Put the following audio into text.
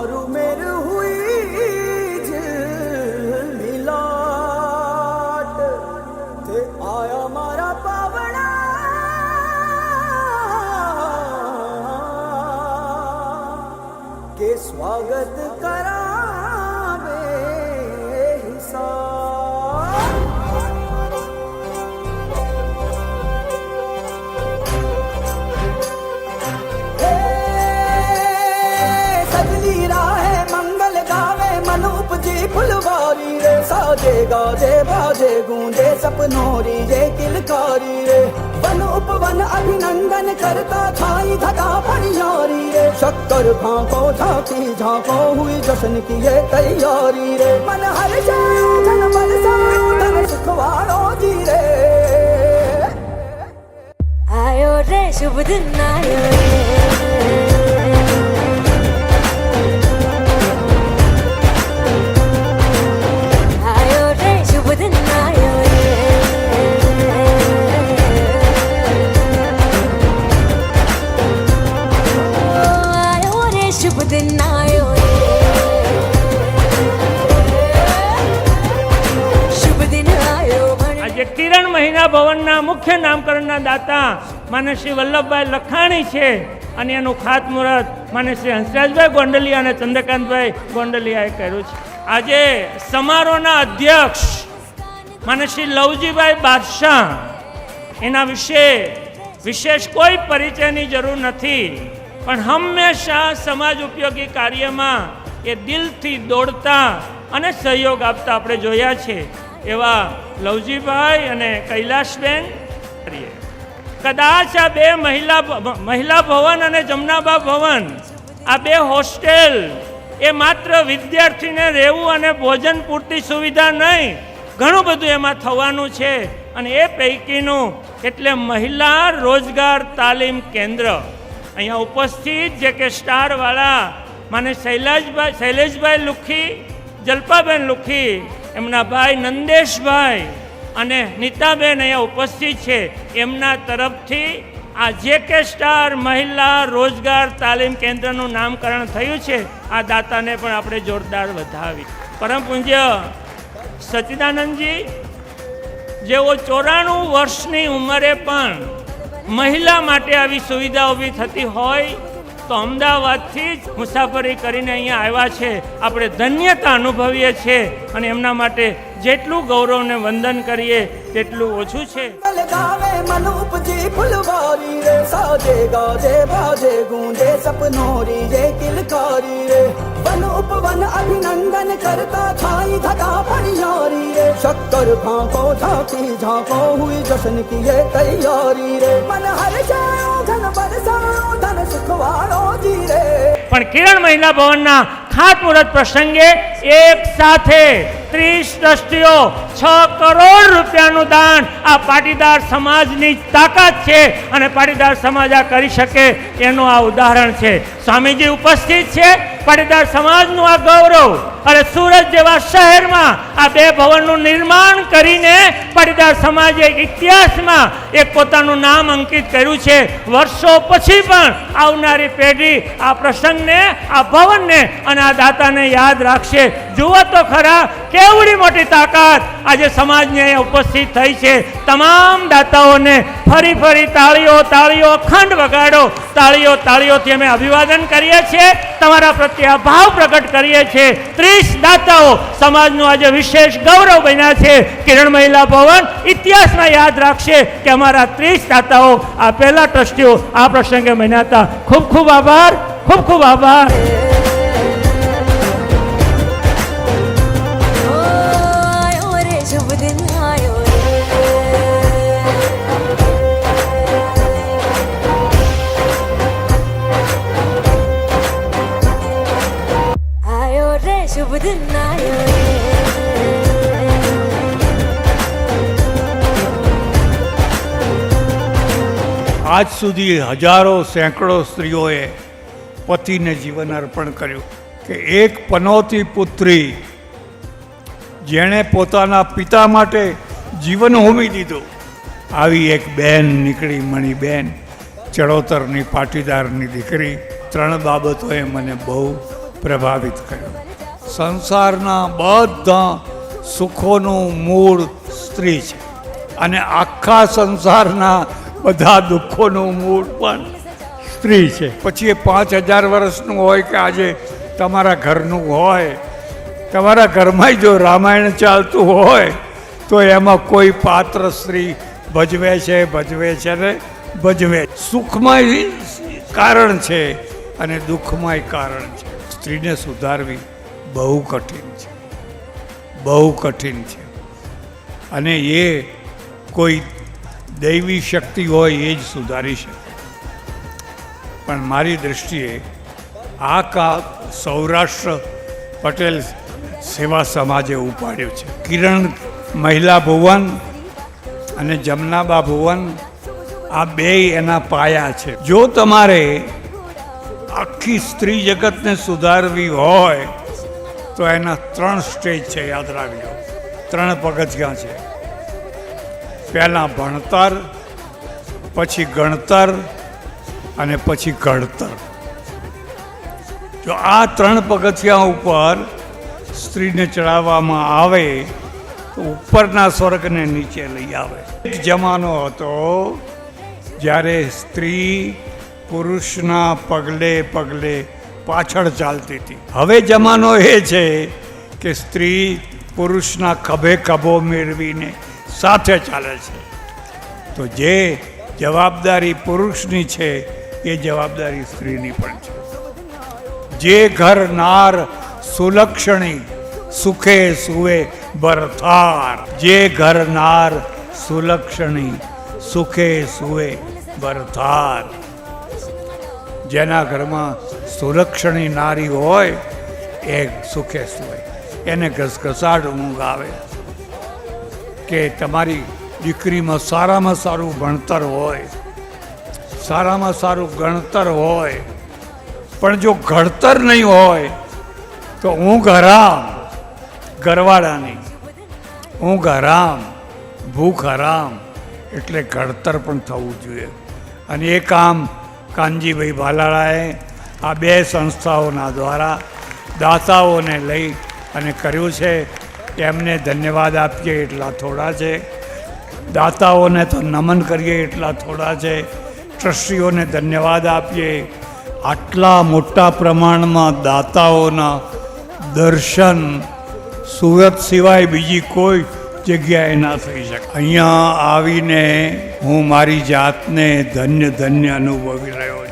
por गाजे, बाजे, गूंजे, सपनोरी रे किलकारी रे। वन उपवन अभिनंदन करता छाई धगा पनियारी रे। शक्कर भांको झांकी झांको हुई जश्न की ये तैयारी रे। मन हर जाओ धन बरसाओ धन सुखवारो जी रे। आयो रे, शुभ दिन आयो। रे ભવનના મુખ્ય નામકરણના દાતા માને શ્રી વલ્લભભાઈ લખાણી છે અને એનું ખાતમુહૂર્ત માને શ્રી હંસરાજભાઈ ગોંડલિયા અને ચંદ્રકાંતભાઈ ગોંડલિયાએ કર્યું છે. આજે સમારોહના અધ્યક્ષ માને શ્રી લવજીભાઈ બાદશાહ, એના વિશે વિશેષ કોઈ પરિચયની જરૂર નથી, પણ હંમેશા સમાજ ઉપયોગી કાર્યમાં એ દિલથી દોડતા અને સહયોગ આપતા આપણે જોયા છે. એવા લવજીભાઈ અને કૈલાશબેન. કદાચ આ બે મહિલા મહિલા ભવન અને જમનાબા ભવન, આ બે હોસ્ટેલ એ માત્ર વિદ્યાર્થીને રહેવું અને ભોજન પૂરતી સુવિધા નહીં, ઘણું બધું એમાં થવાનું છે અને એ પૈકીનું એટલે મહિલા રોજગાર તાલીમ કેન્દ્ર અહીંયા ઉપસ્થિત જે કે સ્ટારવાળા, મને શૈલાજભાઈ શૈલેષભાઈ લુખી, જલ્પાબેન લુખી એમના ભાઈ નંદેશભાઈ અને નીતાબેન અહીંયા ઉપસ્થિત છે. એમના તરફથી આ જે કે સ્ટાર મહિલા રોજગાર તાલીમ કેન્દ્રનું નામકરણ થયું છે, આ દાતાને પણ આપણે જોરદાર વધાવી. પરમ પૂજ્ય સચ્ચિદાનંદજી જેઓ ચોરાણું વર્ષની ઉંમરે પણ મહિલા માટે આવી સુવિધા ઊભી થતી હોય તો અમદાવાદથી જ મુસાફરી કરીને અહીંયા આવ્યા છે. આપણે ધન્યતા અનુભવીએ છીએ અને એમના માટે જેટલું ગૌરવને વંદન કરીએ, તેટલું ઓછું છે. ઉપવન અભિનંદન કરતા છાઈ ધકા પણિયારી રે. શક્કર ફાંકો, ઝાંકી ઝાંકો, હુઈ જશન કી તૈયારી રે. મન હર પણ કિરણ મહિલા ભવનના ખાતમુહૂર્ત પ્રસંગે એક સાથે ત્રીસ ટ્રસ્ટીઓ છ કરોડ રૂપિયાનું દાન આ પાટીદાર સમાજની તાકાત છે અને પાટીદાર સમાજ આ કરી શકે એનું આ ઉદાહરણ છે. સ્વામીજી ઉપસ્થિત છે. પાટીદાર સમાજનું આ ગૌરવ અને સુરત જેવા શહેરમાં આ બે ભવનનું નિર્માણ કરીને પાટીદાર સમાજે ઇતિહાસમાં એક પોતાનું નામ અંકિત કર્યું છે. વર્ષો પછી પણ આવનારી પેઢી આ પ્રસંગને, આ ભવનને અને આ દાતાને યાદ રાખશે. જુઓ તો ખરા, કેવડી મોટી તાકાત આજે સમાજની ઉપસ્થિત થઈ છે. તમામ દાતાઓને ફરી ફરી તાળીઓ તાળીઓ અખંડ વગાડો. તાળીઓ, તાળીઓથી અમે અભિવાદન કરીએ છીએ. તમારા પ્રત્યે ભાવ પ્રગટ કરીએ છીએ. ત્રીસ દાતાઓ સમાજનું આજે વિશેષ ગૌરવ બન્યા છે. કિરણ મહિલા ભવન ઇતિહાસમાં યાદ રાખશે કે અમારા ત્રીસ દાતાઓ આ પહેલા ટ્રસ્ટીઓ આ પ્રસંગે બન્યા હતા ખૂબ ખૂબ આભાર, ખૂબ ખૂબ આભાર. આજ સુધી હજારો સેંકડો સ્ત્રીઓએ પતિને જીવન અર્પણ કર્યું કે એક પનોતી પુત્રી જેણે પોતાના પિતા માટે જીવન હોમી દીધું. આવી એક બેન નીકળી મણીબેન ચડોતરની પાટીદારની દીકરી, ત્રણ બાબતોએ મને બહુ પ્રભાવિત કર્યો. સંસારના બધા સુખોનું મૂળ સ્ત્રી છે અને આખા સંસારના બધા દુઃખોનું મૂળ પણ સ્ત્રી છે. પછી એ પાંચ હજાર વર્ષનું હોય કે આજે તમારા ઘરનું હોય, તમારા ઘરમાં જો રામાયણ ચાલતું હોય, તો એમાં કોઈ પાત્ર સ્ત્રી ભજવે છે ભજવે છે ને ભજવે. સુખમાં કારણ છે અને દુઃખમાંય કારણ છે. સ્ત્રીને સુધારવી બહુ કઠિન છે. બહુ કઠિન છે. અને એ કોઈ દૈવી શક્તિ હોય એ જ સુધારી શકે. પણ મારી દૃષ્ટિએ આ કા સૌરાષ્ટ્ર પટેલ સેવા સમાજે ઉપાડ્યું છે. કિરણ મહિલા ભુવન અને જમનાબા ભુવન આ બે એના પાયા છે. જો તમારે આખી સ્ત્રી જગતને સુધારવી હોય તો એના ત્રણ સ્ટેજ છે, યાદ રાખજો. ત્રણ પગથિયાં છે. પહેલાં ભણતર, પછી ગણતર અને પછી ઘડતર. જો આ ત્રણ પગથિયા ઉપર સ્ત્રીને ચડાવવામાં આવે, તો ઉપરના સ્વર્ગને નીચે લઈ આવે. એક જમાનો હતો જ્યારે સ્ત્રી પુરુષના પગલે પગલે પાછળ ચાલતી હતી. હવે જમાનો એ છે કે સ્ત્રી પુરુષના ખભે ખભો મેળવીને સાથે ચાલે છે. તો જે જવાબદારી પુરુષની છે, એ જવાબદારી સ્ત્રીની પણ છે. જે ઘર નાર સુલક્ષણી સુખે સુવે બરથાર. જે ઘર નાર સુલક્ષણી સુખે સુવે બરથાર. જેના ઘરમાં સુલક્ષણી નારી હોય, એ સુખે સુવે. એને ઘસઘસાટ ઊંઘ આવે. કે તમારી દીકરીમાં સારામાં સારું ભણતર હોય, સારામાં સારું ગણતર હોય, પણ જો ઘડતર નહીં હોય, તો હું હરામ ઘરવાળાની. હું હરામ ભૂખ હરામ, એટલે ઘડતર પણ થવું જોઈએ. અને એ કામ કાનજીભાઈ ભાલાળાએ આ બે સંસ્થાઓના દ્વારા દાતાઓને લઈ અને કર્યું છે. એમને ધન્યવાદ આપીએ એટલા થોડા છે. દાતાઓને તો નમન કરીએ એટલા થોડા છે. ટ્રસ્ટીઓને ધન્યવાદ આપીએ. આટલા મોટા પ્રમાણમાં દાતાઓના દર્શન સુરત સિવાય બીજી કોઈ જગ્યાએ ના થઈ શકે. અહીંયા આવીને હું મારી જાતને ધન્ય ધન્ય અનુભવી રહ્યો છું.